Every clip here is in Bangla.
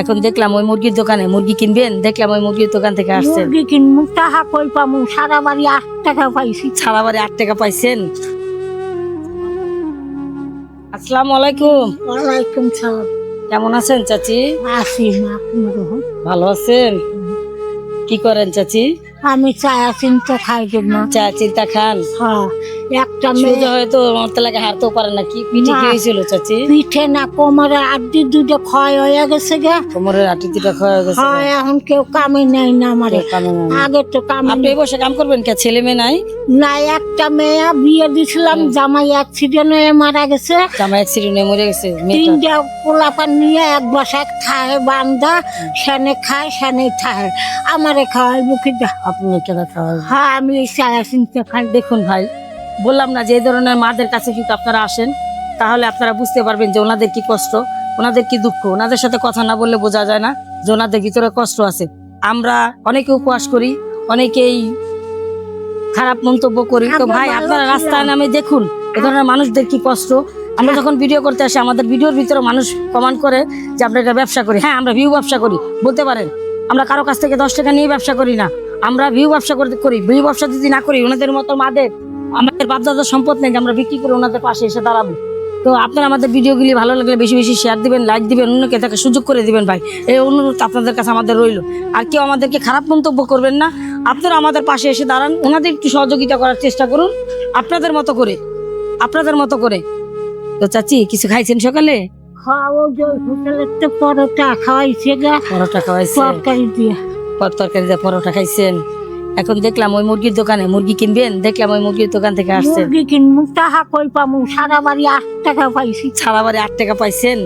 এখন দেখলাম ওই মুরগির দোকানে মুরগি কিনবেন? দেখলাম ওই মুরগির দোকান থেকে আসছেন। মুরগি কিনবো টাকা কই পামু সারা বাড়ি আট টাকা পাইছি। ছাড়া বাড়ি আট টাকা পাইছেন? আসসালামু আলাইকুম। ওয়ালাইকুম সালাম। কেমন আছেন চাচি? না ভালো? আছেন? কি করেন চাচি? আমি চা চিন্তা খাই জন্য চা চিন্তা খান? হ্যাঁ। একটা মেয়ে। হয়তো লাগে হারতেও পারে না। কি পিঠে কি। হয়েছিল চাচি? পিঠে না কোমরে আড্ডি দুটো ক্ষয় হয়ে গেছে গে। কোমরের আটি দুটা খাওয়া গেছে হ্যাঁ এখন কেউ কামে নেই না আমারে। আগে তো কামে আপনি বসে কাম করবেন কে? ছেলে মেয়ে নাই? না একটা মেয়ে বিয়ে দিছিলাম জামাই অ্যাক্সিডেন্ট হয়ে মারা গেছে। জামাই অ্যাক্সিডেন্টে মরে গেছে তিনটা পোলাপান নিয়ে এক বাসায় খায় বান্দা সেনে খায় সেনে খায় আমারে খাওয়াই বুকি দা আপনি কেনা খাওয়া হ্যাঁ আমি চায়া চিনতে খাই। দেখুন ভাই বললাম না যে এই ধরনের মাদের কাছে কিন্তু আপনারা আসেন তাহলে আপনারা বুঝতে পারবেন যে ওনাদের কি কষ্ট ওনাদের কি দুঃখ। ওনাদের সাথে কথা না বললে বোঝা যায় না যে ওনাদের ভিতরে কষ্ট আছে। আমরা অনেকে উপবাস করি অনেকেই খারাপ মন্তব্য করি। তো ভাই আপনারা রাস্তায় নামে দেখুন এ ধরনের মানুষদের কি কষ্ট? আমরা যখন ভিডিও করতে আসি আমাদের ভিডিওর ভিতরে মানুষ কমেন্ট করে যে আমরা এটা ব্যবসা করি। হ্যাঁ আমরা ভিউ ব্যবসা করি বলতে পারেন। আমরা কারও কাছ থেকে দশ টাকা নিয়ে ব্যবসা করি না। আমরা ভিউ ব্যবসা করতে করি। ভিউ ব্যবসা যদি না করি ওনাদের মতো মাদের আমাদের বাপদাদার সম্পদ নেই যে আমরা বিক্রি করে ওনাদের পাশে এসে দাঁড়াবো। তো আপনারা আমাদের ভিডিওগুলি ভালো লাগলে বেশি বেশি শেয়ার দিবেন লাইক দিবেন অন্যকে তাকে সুযোগ করে দিবেন ভাই। এই অনুরোধ আপনাদের কাছে আমাদের রইল। আর কেউ আমাদেরকে খারাপ মন্তব্য করবেন না। আপনারা আমাদের পাশে এসে দাঁড়ান ওনাদের একটু সহযোগিতা করার চেষ্টা করুন আপনাদের মতো করে আপনাদের মতো করে। তো চাচি কিছু খাইছেন সকালে? খাওয়াও যে হোটেলের তো পরোটা খাওয়াইছে পরোটা খাওয়াইছে তরকারি দিয়ে। পর তরকারি দিয়ে পরোটা খাইছেন? এখন দেখলাম ওই মুরগির দোকানে মুরগি কিনবেন দেখলাম ওই মুরগির দোকান থেকে আসছেন মুরগি কিনবো টাকা কই পামু সারা বাড়ি আট টাকা পাইছি। ছাড়া বাড়ি আট টাকা পাইছেন?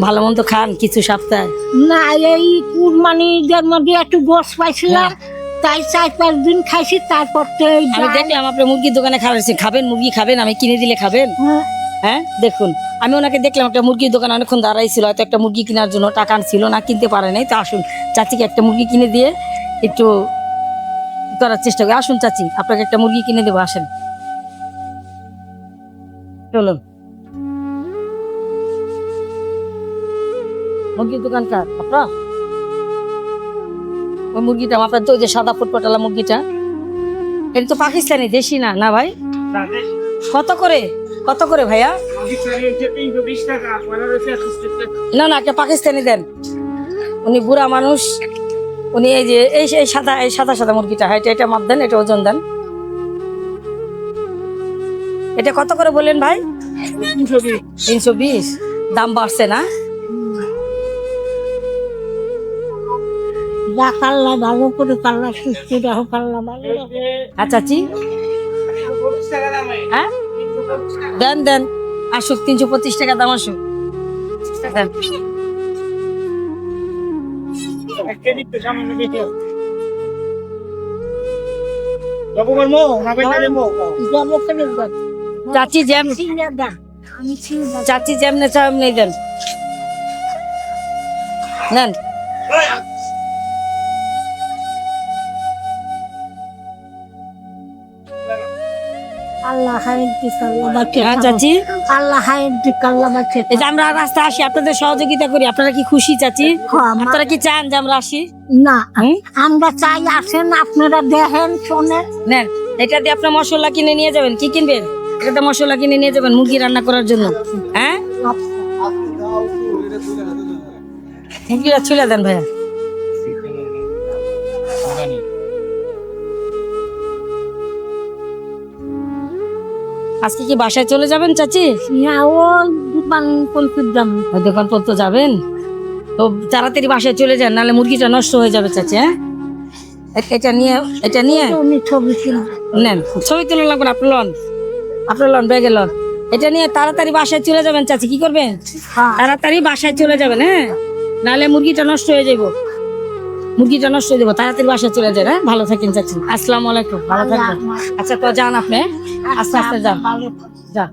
ভালো মন্দ খান কিছু সপ্তাহে। না এই কুরবানিদের মধ্যে একটু গোস পাইছিলাম তাই চার পাঁচ দিন খাইছি তারপর তো আমি দেখলাম আপনার মুরগির দোকানে খাওয়াইছেন খাবেন মুরগি খাবেন আমি কিনে দিলে খাবেন? হ্যাঁ, হ্যাঁ দেখুন আমি ওনাকে দেখলাম একটা মুরগির দোকানে অনেকক্ষণ দাঁড়াইছিল হয়তো একটা মুরগি কেনার জন্য টাকা ছিল না কিনতে পারে নাই তো আসুন চাচিকে একটা মুরগি কিনে দিয়ে একটু করার চেষ্টা করি। আসুন চাচি আপনাকে একটা মুরগি কিনে দেবো আসেন। চলুন। মুরগির দোকান কার? আপনার? ওই মুরগিটা আপনার তো ওই যে সাদা ফুটপাটালা মুরগিটা। এটা তো পাকিস্তানি দেশি না? না ভাই? কত করে? কত করে ভাইয়া? না না একটা পাকিস্তানি দেন। উনি বুড়া মানুষ। উনি এই যে এই এই সাদা এই সাদা সাদা মুরগিটা হ্যাঁ এটা এটা মাপ দেন এটা ওজন দেন। এটা কত করে বললেন ভাই? তিনশো বিশ। দাম বাড়ছে না? যা কাল্লা ভালো করে কাল্লা সুস্থ রাখো কাল্লা ভালো আচ্ছা চি হ্যাঁ? দেন দেন। আসুক তিনশো পঁচিশ টাকা দাম আসুক। দেন। যাব করে দেন। চাচি জ্যাম চিনে দেন। আমি চিনে দেন। চাচি যেমনে চাও এমনি দেন নেন আল্লাহ হায়ের দি কাল্লা চাচি। আল্লাহ হায়ের দি কাল্লা বাচ্চা এই যে আমরা রাস্তায় আসি আপনাদের সহযোগিতা করি আপনারা কি খুশি চাচি? হ্যাঁ, আপনারা কি চান যে আমরা আসি? না আমরা চাই আসেন আপনারা দেখেন শোনেন। নেন এটা দিয়ে আপনার মশলা কিনে নিয়ে যাবেন কি কিনবেন? এটাতে মশলা কিনে নিয়ে যাবেন মুরগি রান্না করার জন্য। হ্যাঁ? মুরগিটা ছুলে দেন ভাইয়া। আজকে কি বাসায় চলে যাবেন চাচি? না ও দোকান পর্যন্ত যাবেন? তো তাড়াতাড়ি বাসায় চলে যান নাহলে মুরগিটা নষ্ট হয়ে যাবে চাচি হ্যাঁ? এটা নিয়ে এটা নিয়ে? ছবি নেন ছবি তুলে লাগবেন আপনি লন। আপনার লন ব্যাগে লন। এটা নিয়ে তাড়াতাড়ি বাসায় চলে যাবেন চাচি কি করবেন? হ্যাঁ। তাড়াতাড়ি বাসায় চলে যাবেন হ্যাঁ? নাহলে মুরগিটা নষ্ট হয়ে যাব মুরগিটা নষ্ট হয়ে যাব তাড়াতাড়ি বাসায় চলে যায় হ্যাঁ? ভালো থাকেন যাচ্ছেন আসসালামু আলাইকুম ভালো থাকবেন। আচ্ছা তো যান আপনি? আস্তে আস্তে যান। যান।